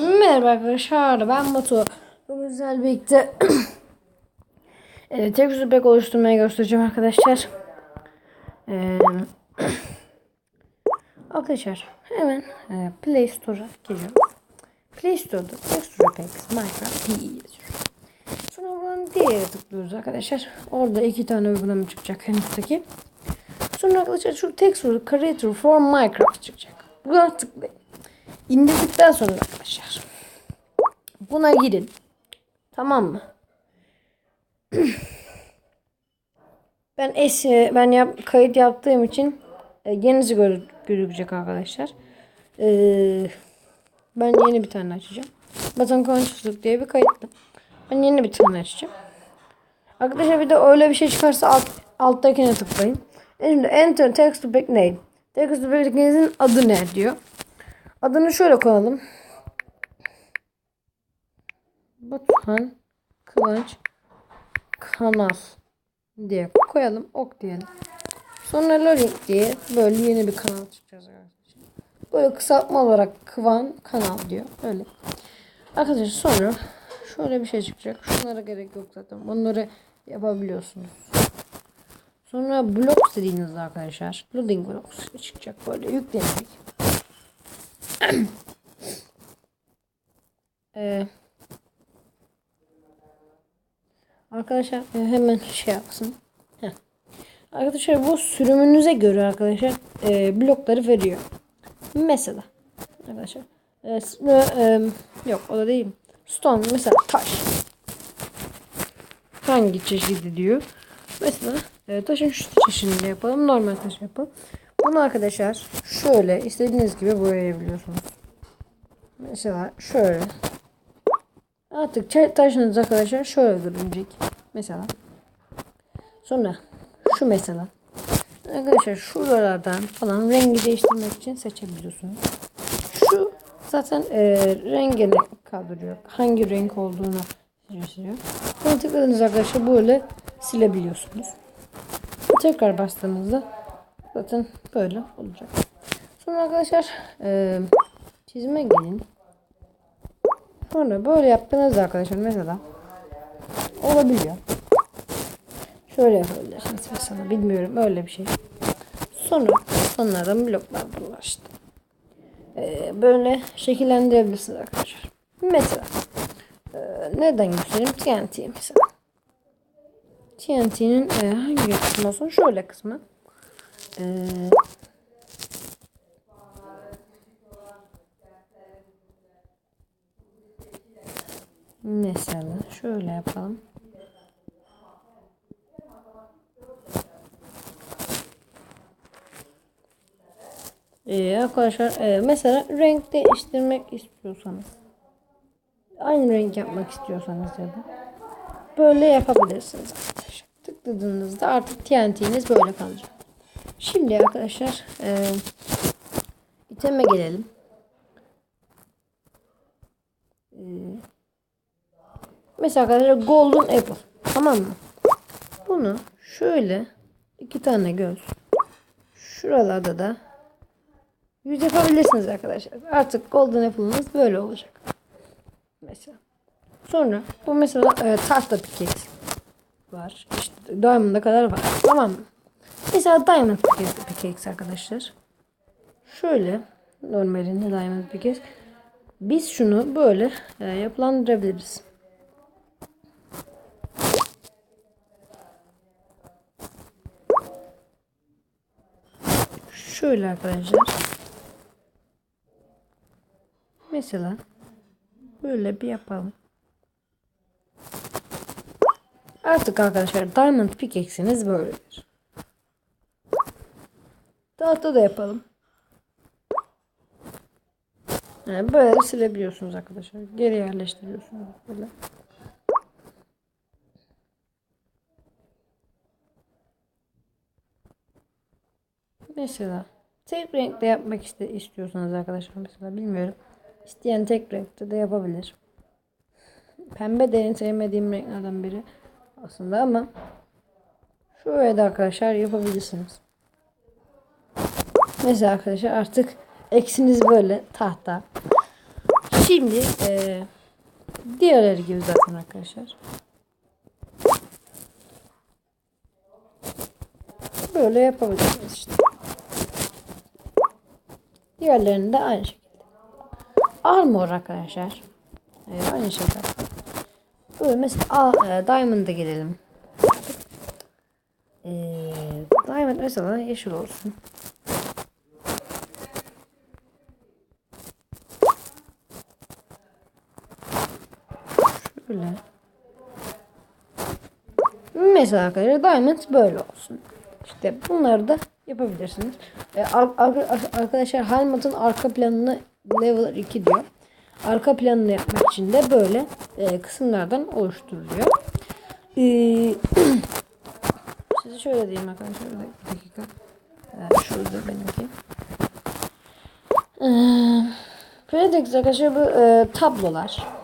Merhaba arkadaşlar ben Batu. Bugün sizlerle birlikte e, tek yüzü pek oluşturmaya göstereceğim arkadaşlar. E, arkadaşlar hemen e, Play Store'a giriyorum. Play Store'da Texture Packs Minecraft PE yazıyorum. Sonra buradan diğer tıklıyoruz arkadaşlar. Orada iki tane uygulama çıkacak en üstteki. Sonra arkadaşlar şu Texture Creator for Minecraft çıkacak. Buna tıklayın. İndirdikten sonra arkadaşlar buna girin. Tamam mı? ben es ben yap, kayıt yaptığım için e, yenisi gör, gözükecek arkadaşlar. Ee, ben yeni bir tane açacağım. Batan Consciousness diye bir kayıtlı. Ben yeni bir tane açacağım. Arkadaşlar bir de öyle bir şey çıkarsa alt, alttakine tıklayın. E Şimdi enter text to back name. Text to back'inizin adı ne diyor. Adını şöyle koyalım. Batuhan Kıvanç Kanal diye koyalım. Ok diyelim. Sonra loading diye böyle yeni bir kanal çıkacağız arkadaşlar. Böyle kısaltma olarak Kıvan Kanal diyor. Öyle. Arkadaşlar sonra şöyle bir şey çıkacak. Şunlara gerek yok zaten. Bunları yapabiliyorsunuz. Sonra blok dediğinizde arkadaşlar loading blocks çıkacak böyle yüklenecek. ee, arkadaşlar e, hemen şey yapsın. Heh. Arkadaşlar bu sürümünüze göre arkadaşlar e, blokları veriyor. Mesela arkadaşlar e, s- e, yok o da değil. Stone mesela taş. Hangi çeşidi diyor. Mesela e, taşın şu çeşidini yapalım. Normal taş yapalım. Bunu arkadaşlar şöyle istediğiniz gibi boyayabiliyorsunuz. Mesela şöyle. Artık taşınız arkadaşlar şöyle görünecek. Mesela. Sonra şu mesela. Arkadaşlar şuralardan falan rengi değiştirmek için seçebiliyorsunuz. Şu zaten e, rengini kaldırıyor. Hangi renk olduğunu gösteriyor. Bunu tıkladığınız arkadaşlar böyle silebiliyorsunuz. Tekrar bastığınızda zaten böyle olacak. Sonra arkadaşlar e, çizime gelin. Sonra böyle yaptığınızda arkadaşlar mesela olabiliyor. Şöyle yapabilirsiniz mesela bilmiyorum öyle bir şey. Sonra sonradan bloklar bunlar işte. Ee, böyle şekillendirebilirsiniz arkadaşlar. Mesela e, neden göstereyim? TNT mesela. TNT'nin e, hangi kısmı olsun? Şöyle kısmı. Ee, mesela şöyle yapalım. Ee, arkadaşlar e, mesela renk değiştirmek istiyorsanız aynı renk yapmak istiyorsanız ya da böyle yapabilirsiniz. Tıkladığınızda artık TNT'niz böyle kalacak. Şimdi arkadaşlar e, iteme gelelim. E, mesela arkadaşlar Golden Apple tamam mı? Bunu şöyle iki tane göz şuralarda da yüz yapabilirsiniz arkadaşlar. Artık Golden Apple'ınız böyle olacak. Mesela. Sonra bu mesela e, tahta piket var. İşte Diamond'a kadar var. Tamam mı? Mesela Diamond pickaxe arkadaşlar. Şöyle normalinde Diamond pickaxe. Biz şunu böyle e, yapılandırabiliriz. Şöyle arkadaşlar. Mesela böyle bir yapalım. Artık arkadaşlar Diamond pickaxe'iniz böyledir. Tahta da yapalım. Yani böyle silebiliyorsunuz arkadaşlar. Geri yerleştiriyorsunuz böyle. Mesela tek renkte yapmak iste istiyorsanız arkadaşlar mesela bilmiyorum. İsteyen tek renkte de yapabilir. Pembe de en sevmediğim renklerden biri aslında ama şöyle de arkadaşlar yapabilirsiniz. Mesela arkadaşlar artık eksiniz böyle tahta. Şimdi e, diğerleri gibi zaten arkadaşlar. Böyle yapabilirsiniz işte. Diğerlerini de aynı şekilde. Armor arkadaşlar. E, aynı şekilde. Böyle mesela a, e, Diamond'a gelelim. E, Diamond mesela yeşil olsun. Şöyle. Mesela arkadaşlar Diamond böyle olsun. İşte bunları da yapabilirsiniz. E, ar- arkadaşlar Helmut'un arka planını level 2 diyor. Arka planını yapmak için de böyle e, kısımlardan oluşturuluyor. E, size şöyle diyeyim arkadaşlar bir dakika. E, şurada benimki. E, Predix arkadaşlar bu e, tablolar.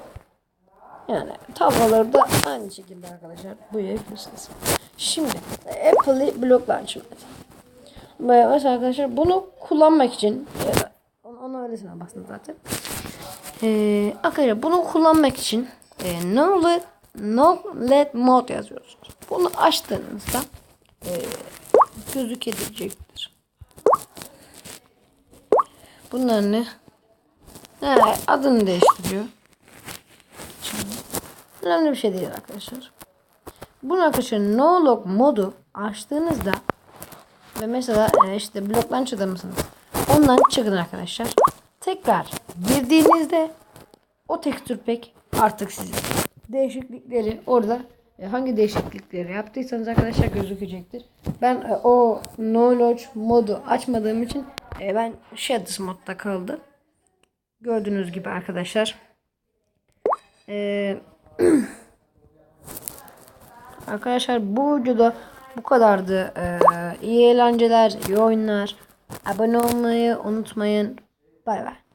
Yani tabloları da aynı şekilde arkadaşlar boyayabilirsiniz. Şimdi Apple'ı bloklar açıldı. Mesela arkadaşlar bunu kullanmak için ya, onu, öylesine bastım zaten. Ee, arkadaşlar bunu kullanmak için e, no let no let mode yazıyorsunuz. Bunu açtığınızda e, gözükecektir. Bunlar ne? Ha, adını değiştiriyor. Önemli bir şey değil arkadaşlar. Bunu arkadaşlar no log modu açtığınızda ve mesela e, işte blok launcher'da mısınız? Ondan çıkın arkadaşlar. Tekrar girdiğinizde o tekstür pek artık sizin. Değişiklikleri orada e, hangi değişiklikleri yaptıysanız arkadaşlar gözükecektir. Ben e, o no log modu açmadığım için ben shadows modda kaldı. Gördüğünüz gibi arkadaşlar. Eee Arkadaşlar bu videoda bu kadardı. Ee, iyi eğlenceler, iyi oyunlar. Abone olmayı unutmayın. Bay bay.